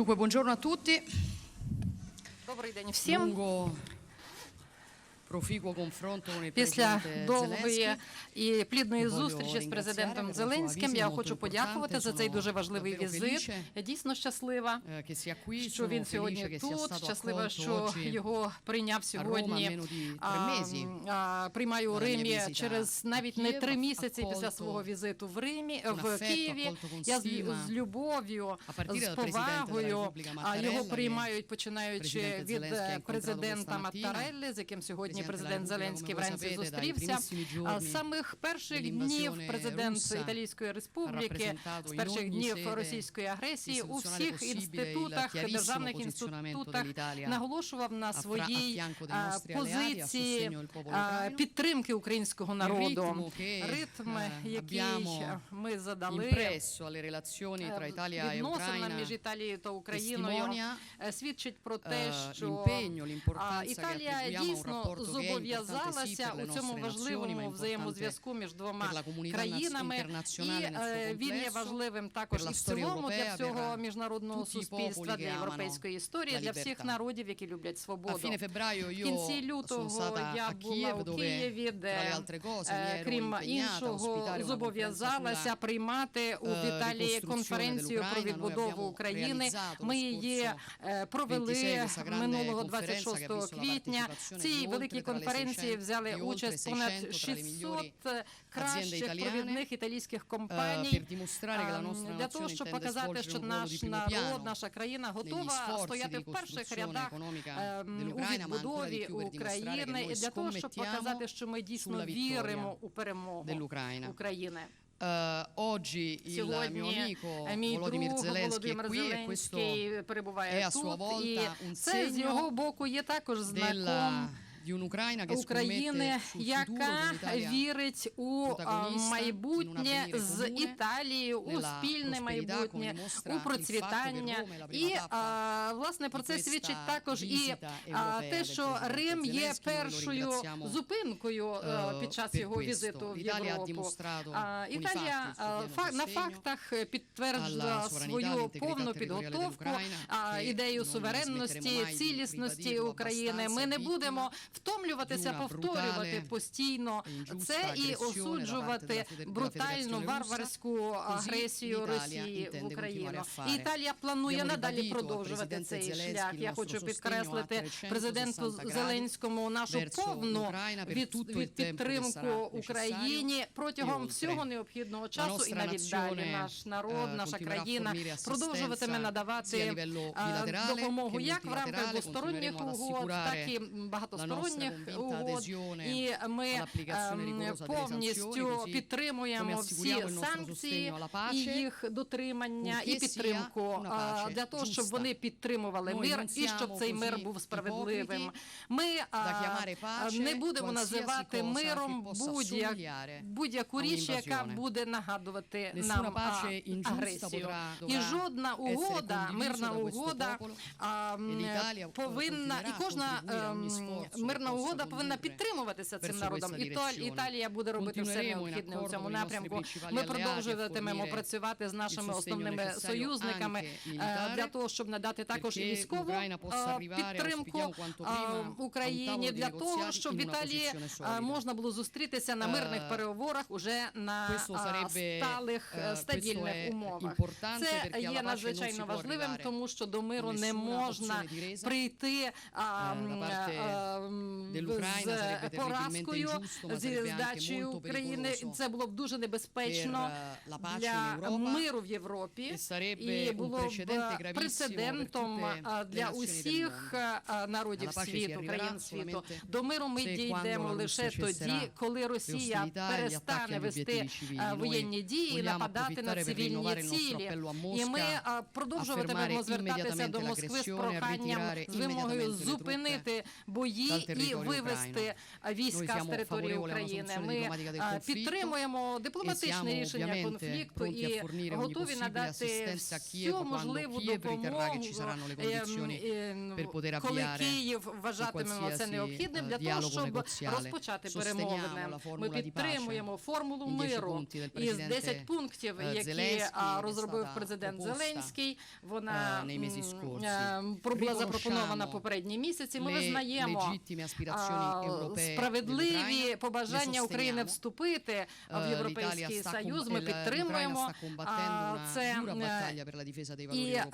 Dunque, buongiorno a tutti. Добрий день всім. Lungo, Після довгої і плідної зустрічі з президентом Зеленським я хочу подякувати за цей дуже важливий візит. Я дійсно щаслива, che що він сьогодні тут. Щаслива, що його прийняв сьогодні. а, а, Приймаю у Римі через навіть не три місяці після свого візиту в Римі в Києві. Я з, з любов'ю, з повагою. Його приймають починаючи від е, президента. Маттарелли, з яким сьогодні Presidente президент Зеленський вранці зустрівся. А з самих перших днів президент Італійської Республіки, з перших днів російської агресії у всіх інститутах, державних інститутах наголошував на своїй позиції підтримки українського народу. Ритм, eh, який ми задали е, e відносинам між Італією та Україною е, свідчить про те, eh, що Італія дійсно зобов'язалася у цьому важливому взаємозв'язку між двома країнами, і е, він є важливим також і в цілому для всього міжнародного суспільства, для європейської історії, для всіх народів, які люблять свободу. В кінці лютого я була у Києві, де е, крім іншого зобов'язалася приймати у eh, Віталії конференцію про відбудову України. Ми її е, провели 26 questa grande минулого conferenza che ha 26 visto la квітня. Цій великій le конференції 600 взяли участь понад 600 tra le 600 migliori кращих провідних італійських eh, компаній. Ем, для того, щоб показати, що наш народ, наша країна готова стояти в перших рядах ем, у відбудові України, і для того, щоб показати, що ми дійсно віримо у перемогу. України. Eh, oggi il mio Сьогодні amico е, мій Volodymyr друг Zelensky è Володимир qui e questo Зеленський перебуває è a sua volta un це з segno його боку є також знаком della, України, яка вірить у майбутнє з Італією, у спільне майбутнє, у процвітання. І власне про це свідчить також і те, що Рим є першою зупинкою eh, під час його візиту в Європу. Італія на фактах підтверджувала sovranità, свою повну підготовку ідею суверенності, цілісності України. Ми не будемо втомлюватися повторювати постійно це і осуджувати брутальну варварську агресію Росії в Україну. І Італія планує надалі продовжувати цей шлях. Я хочу підкреслити президенту Зеленському нашу повну від, підтримку Україні протягом всього необхідного часу і навіть далі. Наш народ, eh, наша країна продовжуватиме надавати bilaterale допомогу як в рамках двосторонніх угод, так і багатосторонніх convinta угод. І ми ем, повністю підтримуємо всі санкції і їх дотримання, і підтримку для того, щоб вони підтримували мир і щоб цей мир був справедливим. Ми не будемо називати миром будь-яку річ, яка буде нагадувати нам агресію. І жодна угода, мирна угода E eh, повинна і кожна мирна угода повинна підтримуватися цим народом. І то. Італія буде робити все необхідне у цьому напрямку. Ми продовжуватимемо працювати з нашими основними союзниками е, для того, щоб надати також і військову е, підтримку е, Україні для того, щоб в Італії можна було зустрітися на мирних переговорах уже на сталих стабільних умовах. Це є надзвичайно важливим, тому що до миру не можна прийти а, з поразкою, зі molto України. Це було б дуже небезпечно per, eh, la pace in для Europa миру в Європі e sarebbe і un було б precedente gravissimo прецедентом per tutte а, le для nazioni del усіх mondo. а, народів Alla pace si світу, і вивести війська з території України. Ми підтримуємо дипломатичне рішення конфлікту і готові надати всю можливу допомогу, ем, ем, коли Київ вважатиме це необхідним для того, щоб розпочати перемовини. Ми підтримуємо формулу миру із 10 пунктів, які розробив президент Зеленський. Вона ем, була запропонована попередні місяці. Ми визнаємо справедливі побажання України вступити е, в європейський союз. Ми підтримуємо це е, і е,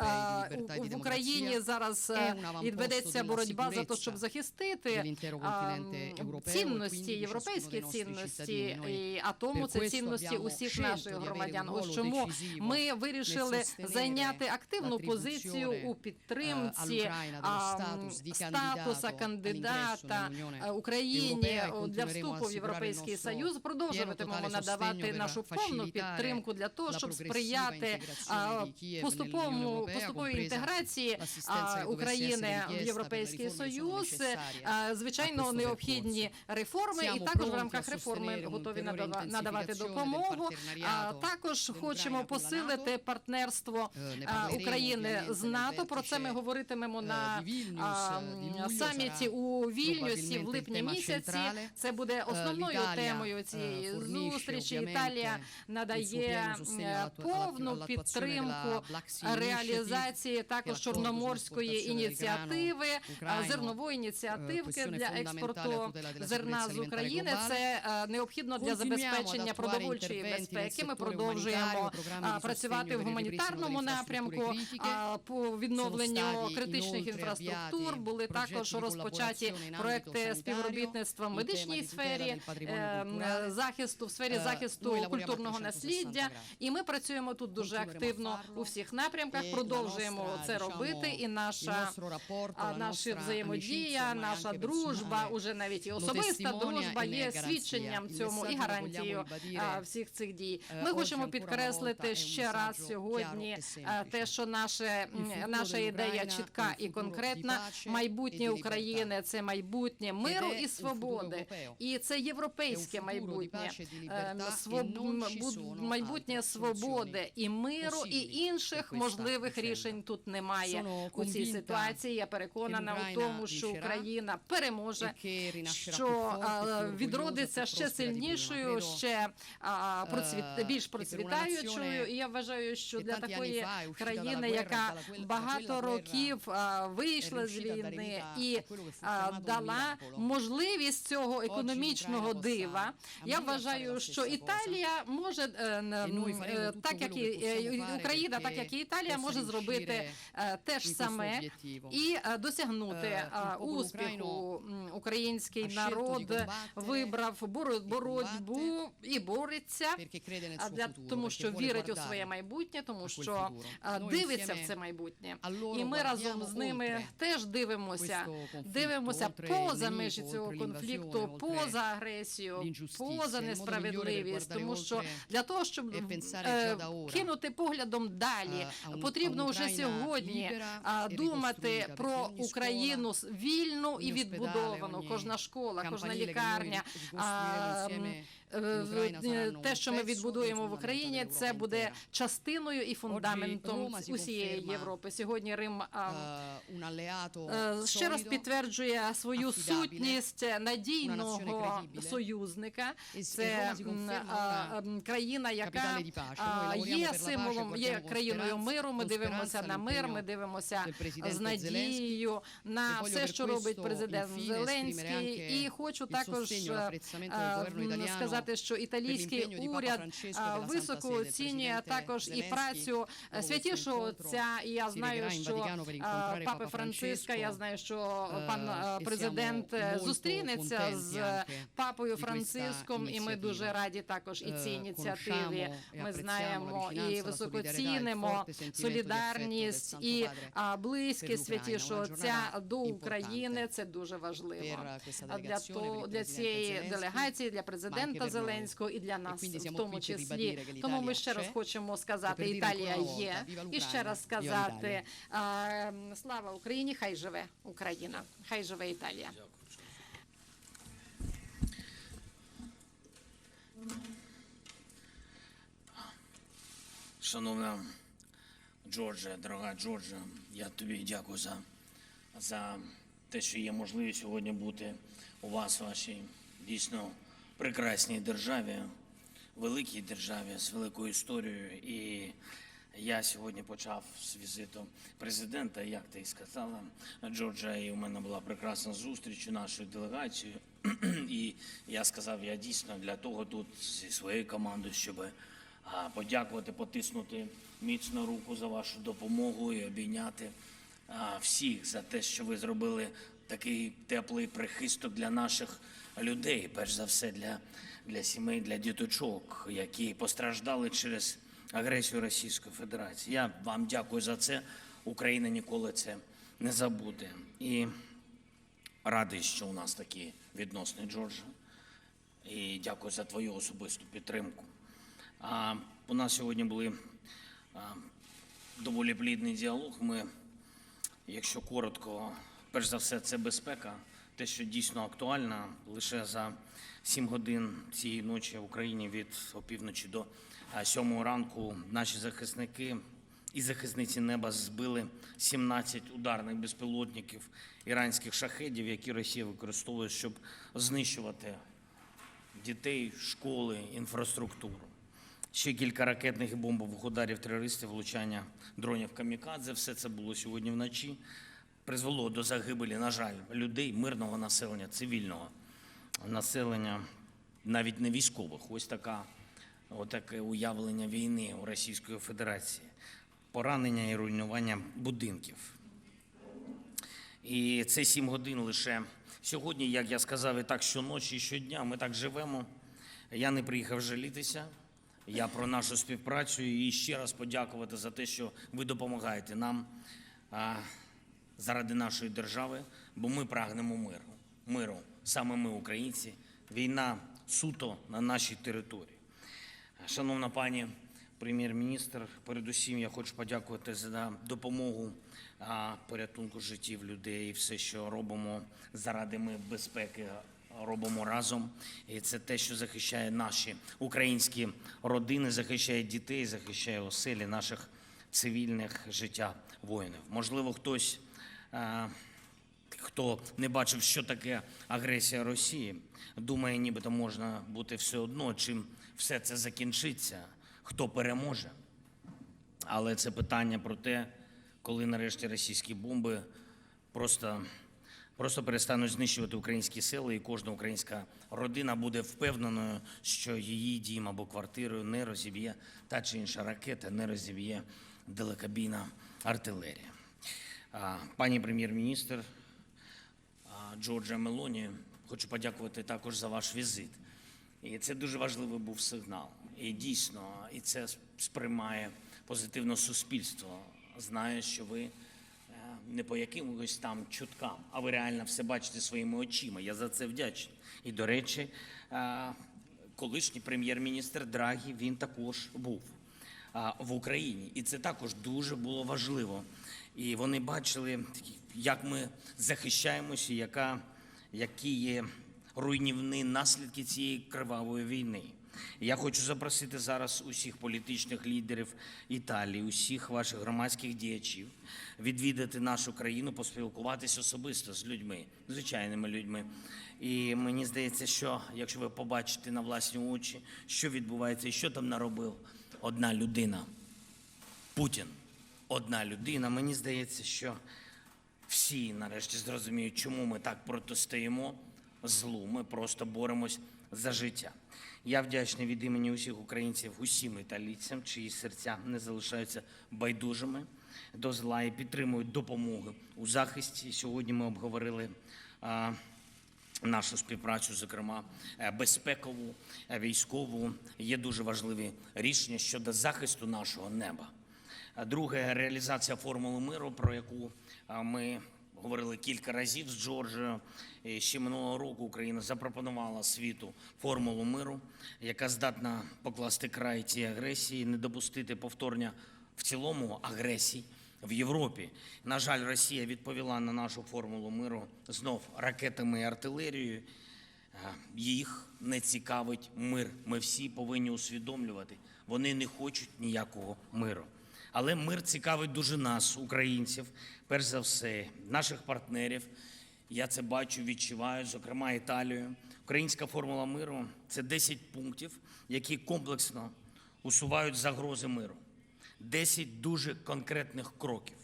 в Україні зараз відведеться боротьба за те, щоб захистити цінності, європейські цінності, а тому це цінності усіх наших громадян. Ось чому ми вирішили зайняти активну позицію у підтримці статуса кандидата кандидата е, Україні е, для вступу в Європейський Союз. Продовжуватимемо надавати нашу повну підтримку для того, щоб сприяти поступовому поступовій інтеграції України в Європейський Союз. Звичайно, необхідні реформи, і також в рамках реформи готові надавати допомогу. Також хочемо посилити партнерство е, України з НАТО. Про це ми говоритимемо на саміті у Вільнюсі. Вільнюсі в липні місяці. Це буде основною темою цієї зустрічі. Італія надає е, повну підтримку реалізації також чорноморської ініціативи, е, зернової ініціативки для експорту зерна з України. Це е, необхідно для забезпечення продовольчої безпеки. Ми продовжуємо працювати в гуманітарному напрямку по відновленню критичних інфраструктур. Були також розпочаті проекти співробітництва в медичній сфері, е, захисту в сфері захисту культурного насліддя. І ми працюємо тут дуже активно у всіх напрямках. Продовжуємо це робити. І наша наша взаємодія, наша дружба, уже навіть і особиста дружба є свідченням цьому і гарантією всіх цих дій. Ми хочемо підкреслити ще раз сьогодні е, те, що наше наша ідея чітка і конкретна. Майбутнє України це майбутнє майбутнє миру і свободи, і це європейське майбутнє ем, майбутнє свободи і миру, і інших можливих рішень тут немає. У цій ситуації. Я переконана в тому, що Україна переможе, що відродиться ще сильнішою, ще більш процвітаючою. І я вважаю, що для такої країни, яка багато років вийшла з війни і дала можливість цього економічного дива. Я вважаю, що Італія може е, е, так, як е, і Україна, так як і Італія, може зробити те ж саме і досягнути успіху. Український народ вибрав боротьбу і бореться для тому, що вірить у своє майбутнє, тому що дивиться в це майбутнє. І ми разом з ними теж дивимося. Дивимося поза межі цього конфлікту, поза агресію, поза несправедливість, тому що для того, щоб е, кинути поглядом далі, потрібно вже сьогодні думати про Україну вільну і відбудовану. Кожна школа, кожна лікарня. Е, те, що ми відбудуємо в Україні, це буде частиною і фундаментом усієї Європи. Сьогодні Рим е, ще раз підтверджує свою сутність надійного союзника. Це країна, яка є символом, є країною миру. Ми дивимося на мир. Ми дивимося з надією на все, що робить президент Зеленський, і хочу також е, сказати, сказати, що італійський уряд високо оцінює також і працю святішого отця. І я знаю, що папи Франциска, я знаю, що пан е, президент е, зустрінеться з папою Франциском, і ми дуже раді також і цій ініціативі. Ми знаємо і високо цінимо солідарність і близькість святішого отця до України. Це дуже важливо. для того для цієї делегації для президента. Зеленського і для нас в тому числі. Тому ми ще раз хочемо сказати, Італія є і ще раз сказати слава Україні! Хай живе Україна, хай живе Італія. Шановна Джорджа, дорога Джорджа, я тобі дякую за за те, що є можливість сьогодні бути у вас, вашій дійсно прекрасній державі, великій державі з великою історією. І я сьогодні почав з візиту президента, як ти і сказала, Джорджа, і у мене була прекрасна зустріч у нашою делегацією. І я сказав, я дійсно для того тут зі своєю командою, щоб подякувати, потиснути міцно руку за вашу допомогу і обійняти всіх за те, що ви зробили такий теплий прихисток для наших людей, перш за все для, для сімей, для діточок, які постраждали через агресію Російської Федерації. Я вам дякую за це. Україна ніколи це не забуде. І радий, що у нас такі відносини, Джорджа. І дякую за твою особисту підтримку. А, у нас сьогодні були доволі плідний діалог. Ми, якщо коротко, перш за все, це безпека, те, що дійсно актуально. Лише за 7 годин цієї ночі в Україні від опівночі до 7 ранку наші захисники і захисниці неба збили 17 ударних безпілотників іранських шахедів, які Росія використовує, щоб знищувати дітей, школи, інфраструктуру. Ще кілька ракетних і бомбових ударів терористів, влучання дронів камікадзе. Все це було сьогодні вночі. Призвело до загибелі, на жаль, людей, мирного населення, цивільного населення, навіть не військових. Ось така, отаке уявлення війни у Російської Федерації. Поранення і руйнування будинків. І це сім годин лише сьогодні, як я сказав, і так щоночі, і щодня. Ми так живемо. Я не приїхав жалітися. Я про нашу співпрацю і ще раз подякувати за те, що ви допомагаєте нам заради нашої держави, бо ми прагнемо миру. Миру, саме ми, українці. Війна суто на нашій території. Шановна пані прем'єр-міністр, передусім я хочу подякувати за допомогу порятунку життів людей все, що робимо заради ми безпеки, робимо разом. І це те, що захищає наші українські родини, захищає дітей, захищає оселі наших цивільних життя воїнів. Можливо, хтось. А, хто не бачив, що таке агресія Росії, думає, нібито можна бути все одно, чим все це закінчиться, хто переможе. Але це питання про те, коли нарешті російські бомби просто, просто перестануть знищувати українські сили, і кожна українська родина буде впевненою, що її дім або квартиру не розіб'є та чи інша ракета, не розіб'є далекобійна артилерія. Пані прем'єр-міністр, Джорджа Мелоні, хочу подякувати також за ваш візит. І це дуже важливий був сигнал. І дійсно, і це сприймає позитивно суспільство. Знає, що ви е, не по якимось там чуткам, а ви реально все бачите своїми очима. Я за це вдячний. І, до речі, е, колишній прем'єр-міністр Драгі він також був в Україні. І це також дуже було важливо. І вони бачили, як ми захищаємося, яка, які є руйнівні наслідки цієї кривавої війни. Я хочу запросити зараз усіх політичних лідерів Італії, усіх ваших громадських діячів відвідати нашу країну, поспілкуватися особисто з людьми, звичайними людьми. І мені здається, що якщо ви побачите на власні очі, що відбувається і що там наробив одна людина, Путін, одна людина, мені здається, що всі нарешті зрозуміють, чому ми так протистоїмо злу. Ми просто боремось за життя. Я вдячний від імені усіх українців, усім італійцям, чиї серця не залишаються байдужими до зла і підтримують допомоги у захисті. Сьогодні ми обговорили. Нашу співпрацю, зокрема е, безпекову, е, військову, є дуже важливі рішення щодо захисту нашого неба. Друге реалізація формули миру, про яку ми говорили кілька разів з Джорджією. Ще минулого року Україна запропонувала світу формулу миру, яка здатна покласти край цій агресії, не допустити повторення в цілому агресій в Європі. На жаль, Росія відповіла на нашу формулу миру знов ракетами і артилерією. Е, Їх не цікавить мир. Ми всі повинні усвідомлювати. Вони не хочуть ніякого миру. Але мир цікавить дуже нас, українців, перш за все, наших партнерів. Я це бачу, відчуваю, зокрема Італію. Українська формула миру це 10 пунктів, які комплексно усувають загрози миру. 10 дуже конкретних кроків.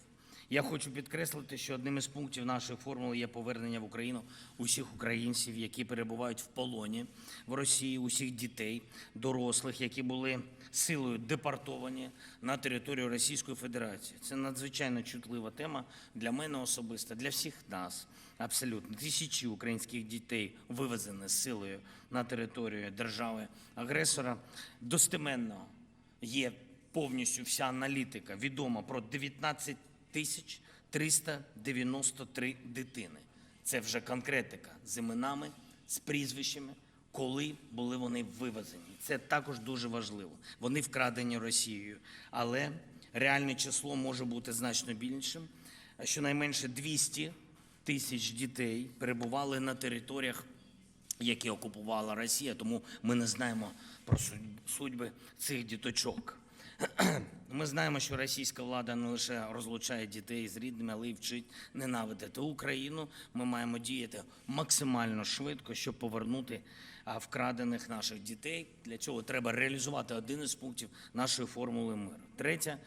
Я хочу підкреслити, що одним із пунктів нашої формули є повернення в Україну усіх українців, які перебувають в полоні в Росії, усіх дітей, дорослих, які були силою депортовані на територію Російської Федерації. Це надзвичайно чутлива тема для мене особисто, для всіх нас. Абсолютно тисячі українських дітей вивезені силою на територію держави агресора. Достеменно є повністю вся аналітика відома про 19 тисяч 393 дитини. Це вже конкретика з іменами, з прізвищами, коли були вони вивезені. Це також дуже важливо. Вони вкрадені Росією, але реальне число може бути значно більшим. Щонайменше 200 тисяч дітей перебували на територіях які окупувала Росія, тому ми не знаємо про судь- судьби цих діточок. Ми знаємо, що російська влада не лише розлучає дітей з рідними, але й вчить ненавидити Україну. Ми маємо діяти максимально швидко, щоб повернути вкрадених наших дітей. Для цього треба реалізувати один із пунктів нашої формули миру. Третє,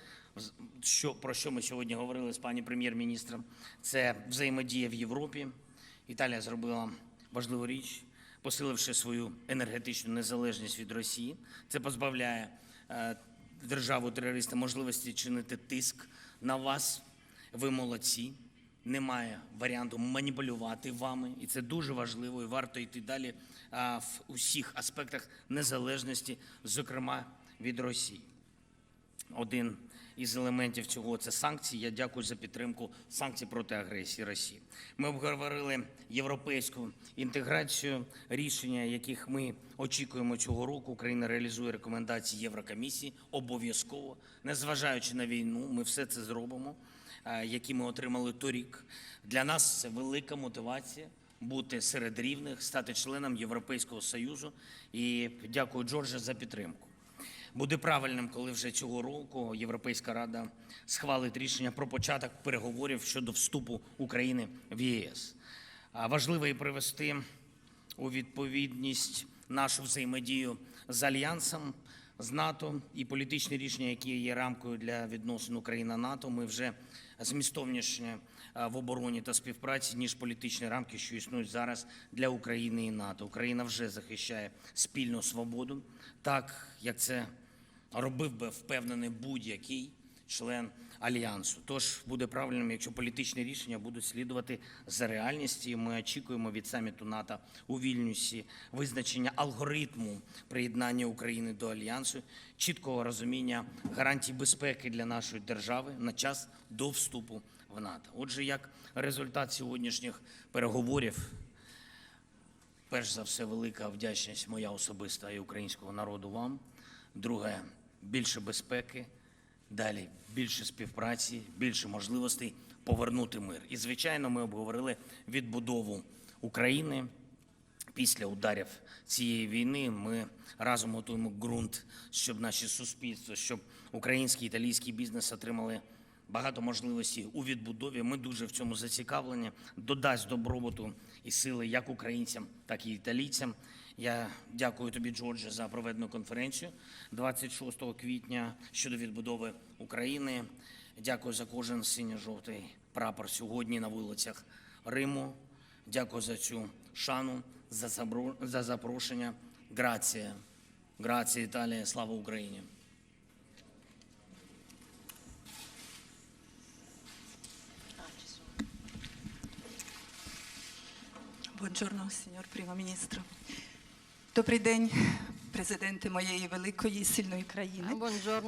що про що ми сьогодні говорили з пані прем'єр-міністром, це взаємодія в Європі. Італія зробила важливу річ, посиливши свою енергетичну незалежність від Росії. Це позбавляє е, державу терориста можливості чинити тиск на вас. Ви молодці. Немає варіанту маніпулювати вами, і це дуже важливо. І варто йти далі в усіх аспектах незалежності, зокрема від Росії. Один із елементів цього це санкції. Я дякую за підтримку санкцій проти агресії Росії. Ми обговорили європейську інтеграцію, рішення, яких ми очікуємо цього року. Україна реалізує рекомендації Єврокомісії обов'язково, незважаючи на війну. Ми все це зробимо, е, які ми отримали торік. Для нас це велика мотивація. Бути серед рівних, стати членом Європейського союзу, і дякую Джордже за підтримку. Буде правильним, коли вже цього року Європейська рада схвалить рішення про початок переговорів щодо вступу України в ЄС. Важливо і привести у відповідність нашу взаємодію з альянсом, з НАТО і політичні рішення, які є рамкою для відносин Україна-НАТО. Ми вже змістовніші е, в обороні та співпраці, ніж політичні рамки, що існують зараз для України і НАТО. Україна вже захищає спільну свободу, так як це робив би впевнений будь-який член альянсу. Тож буде правильним, якщо політичні рішення будуть слідувати за реальністю. Ми очікуємо від саміту НАТО у Вільнюсі визначення алгоритму приєднання України до альянсу, чіткого розуміння гарантій безпеки для нашої держави на час до вступу в НАТО. Отже, як результат сьогоднішніх переговорів. Перш за все, велика вдячність моя особиста і українського народу вам. Друге, більше безпеки, далі більше співпраці, більше можливостей повернути мир. І, звичайно, ми обговорили відбудову України. Після ударів цієї війни ми разом готуємо ґрунт, щоб наші суспільства, щоб український італійський бізнес отримали багато можливостей у відбудові. Ми дуже в цьому зацікавлені. Додасть добробуту і сили як українцям, так і італійцям. Я дякую тобі, Джордже, за проведену конференцію 26 квітня щодо відбудови України. Дякую за кожен синьо-жовтий прапор сьогодні на вулицях Риму. Дякую за цю шану, за забро- за запрошення. Грація. Грація, Італія, слава Україні. Buongiorno, signor Primo Ministro. Добрий день, президенти моєї великої сильної країни.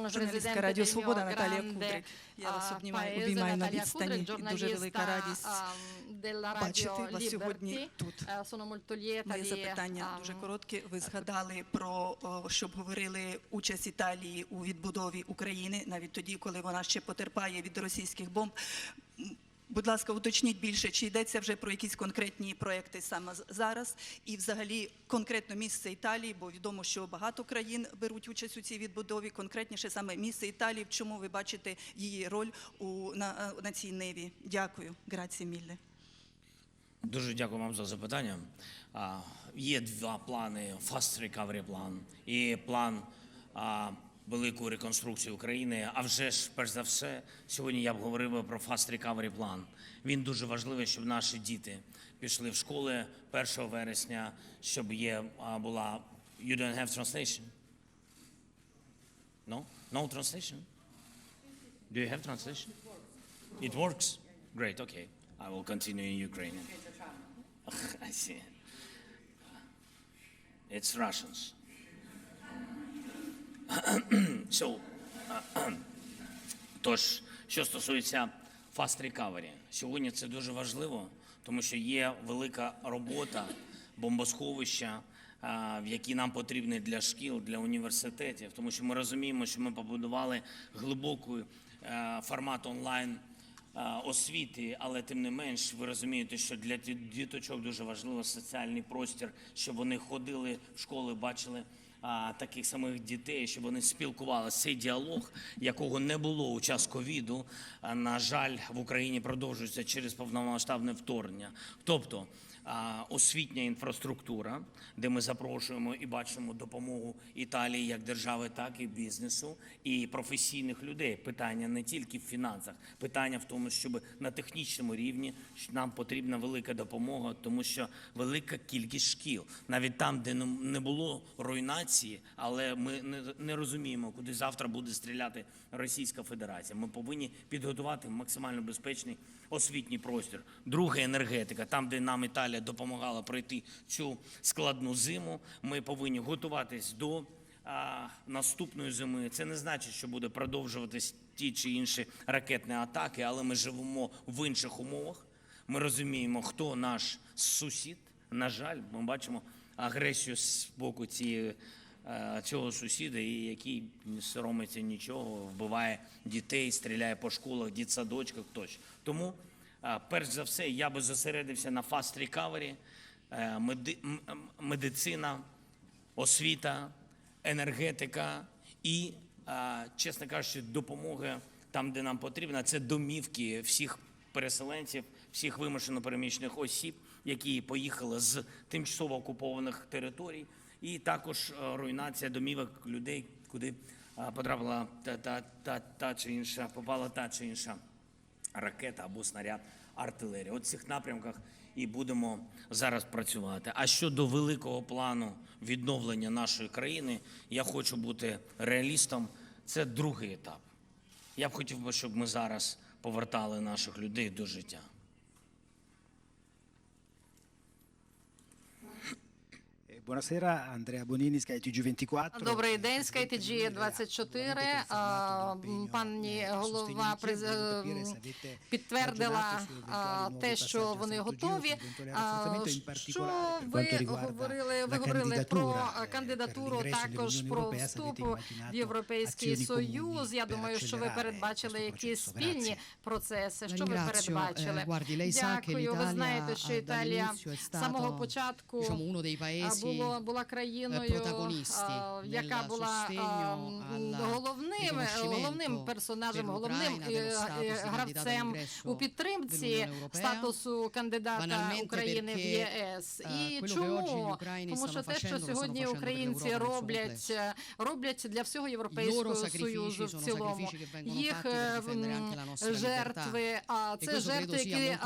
Журналістка Радіо Свобода Наталія Кудрик. Я вас обнімаю, обіймаю на відстані. І дуже велика радість бачити вас сьогодні тут. Моє запитання дуже коротке. Ви згадали про щоб говорили участь Італії у відбудові України, навіть тоді, коли вона ще потерпає від російських бомб. Будь ласка, уточніть більше, чи йдеться вже про якісь конкретні проекти саме зараз, і взагалі конкретно місце Італії, бо відомо, що багато країн беруть участь у цій відбудові. Конкретніше саме місце Італії, в чому ви бачите її роль у на, на цій ниві? Дякую, граці мілле. Дуже дякую вам за запитання. А, Є два плани: Fast Recovery план і план а, великої реконструкції України. А вже ж, перш за все, сьогодні я б говорив про Fast Recovery план. Він дуже важливий, щоб наші діти пішли в школи 1 вересня, щоб є була You don't have translation? No? No translation? Do you have translation? It works? Great, okay. I will continue in Ukrainian. I see. It's Russians. so, тож, що стосується Fast Recovery, сьогодні це дуже важливо, тому що є велика робота, бомбосховища, які нам потрібні для шкіл, для університетів, тому що ми розуміємо, що ми побудували глибокий е, формат онлайн е, освіти, але тим не менш, ви розумієте, що для ді- діточок дуже важливо соціальний простір, щоб вони ходили в школи, бачили а, таких самих дітей, щоб вони спілкувалися. Цей діалог, якого не було у час ковіду, на жаль, в Україні продовжується через повномасштабне вторгнення. Тобто освітня інфраструктура, де ми запрошуємо і бачимо допомогу Італії як держави, так і бізнесу, і професійних людей. Питання не тільки в фінансах, питання в тому, щоб на технічному рівні нам потрібна велика допомога, тому що велика кількість шкіл, навіть там, де не- було руйнації, але ми не розуміємо, куди завтра буде стріляти Російська Федерація. Ми повинні підготувати максимально безпечний освітній простір. Друге енергетика, там, де нам Італія допомагала пройти цю складну зиму. Ми повинні готуватись до а, наступної зими. Це не значить, що буде продовжуватись ті чи інші ракетні атаки, але ми живемо в інших умовах. Ми розуміємо, хто наш сусід. На жаль, ми бачимо агресію з боку цієї, цього сусіда, і який не соромиться нічого, вбиває дітей, стріляє по школах, дітсадочках тощо. Тому, е, перш за все, я би зосередився на е, м- м- медицина, освіта, енергетика і, чесно кажучи, допомога там, де нам потрібна. Це домівки всіх переселенців, всіх вимушено переміщених осіб, які поїхали з тимчасово окупованих територій, і також е, руйнація домівок людей, куди потрапила та, та, та, та чи інша, попала та чи інша ракета або снаряд артилерії. От в цих напрямках і будемо зараз працювати. А щодо великого плану відновлення нашої країни, я хочу бути реалістом. Це другий етап. Я б хотів би, щоб ми зараз повертали наших людей до життя. Buonasera, Andrea Bonini, skytg 24 Добрий день, SkyTG 24. А, Пані голова през- ем, підтвердила те, що вони готові. Що ви говорили? Ви говорили про кандидатуру, також про вступ в Європейський Союз. Я думаю, що ви передбачили якісь спільні процеси. Що ви передбачили? Eh, che Дякую. Ви знаєте, що Італія з самого початку diciamo, було, була країною, а, яка була а, головним, головним персонажем, головним е, е, гравцем у підтримці статусу кандидата України в ЄС. е, І чому? Тому що те, що сьогодні українці роблять, е, роблять для всього Європейського Союзу в цілому. Їх е, жертви, а E це жертви, які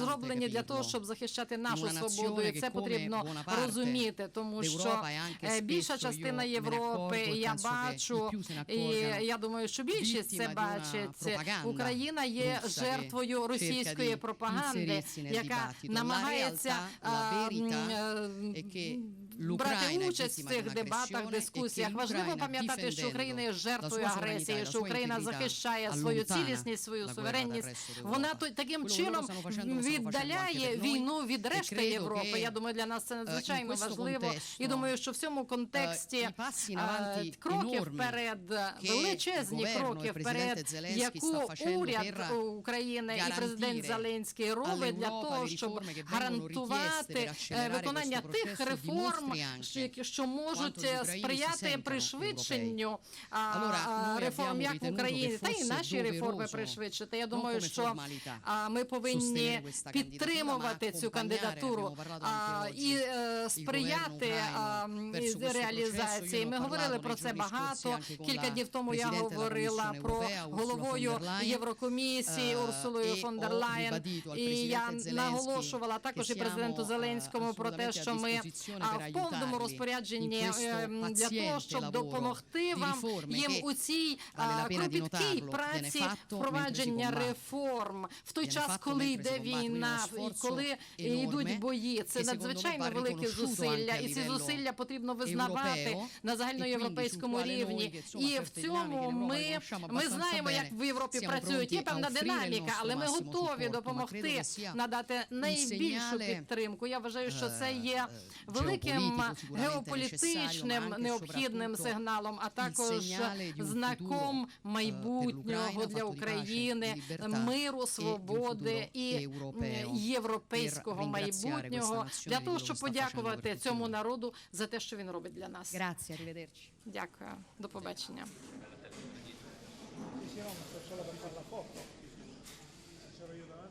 зроблені для того, щоб захищати нашу свободу. І це потрібно розуміти, тому що e е, більша частина Європи, e я бачу, і я думаю, що більшість це бачить. Україна є жертвою російської пропаганди, яка намагається брати участь в цих дебатах, дискусіях. e Важливо пам'ятати, що Україна є жертвою агресії, e що Україна захищає свою цілісність, свою суверенність. Вона таким чином віддаляє війну від E решти Європи. Я думаю, для нас це надзвичайно важливо. І думаю, що в цьому контексті е, кроки вперед, величезні кроки вперед, яку уряд України і президент Зеленський робить для того, щоб гарантувати е, виконання тих processo реформ, що- можуть сприяти пришвидшенню реформ як в Україні, та й fosse наші реформи пришвидшити. Я думаю, що ми повинні підтримувати цю кандидатуру і е, сприяти реалізації. Ми говорили про це багато. Кілька днів тому я говорила про головою Єврокомісії е, Урсулою і фон дер al І я наголошувала також і президенту Зеленському eh, про те, що ми повному розпорядженні е, для того, щоб допомогти вам їм у цій кропіткій праці впровадження реформ в той час, коли йде війна коли йдуть бої. Це надзвичайно великі зусилля, і ці зусилля потрібно визнавати на e загальноєвропейському рівні. І в цьому ми, ми знаємо, як в Європі працюють. Є певна динаміка, але ми готові допомогти надати найбільшу підтримку. Я вважаю, що це е, є е, великим sicuramente геополітичним необхідним сигналом, а також знаком е, майбутнього для України, миру, e свободи і європейського майбутнього для того, щоб подякувати цьому народу за те, що він робить для нас. Дякую, до побачення.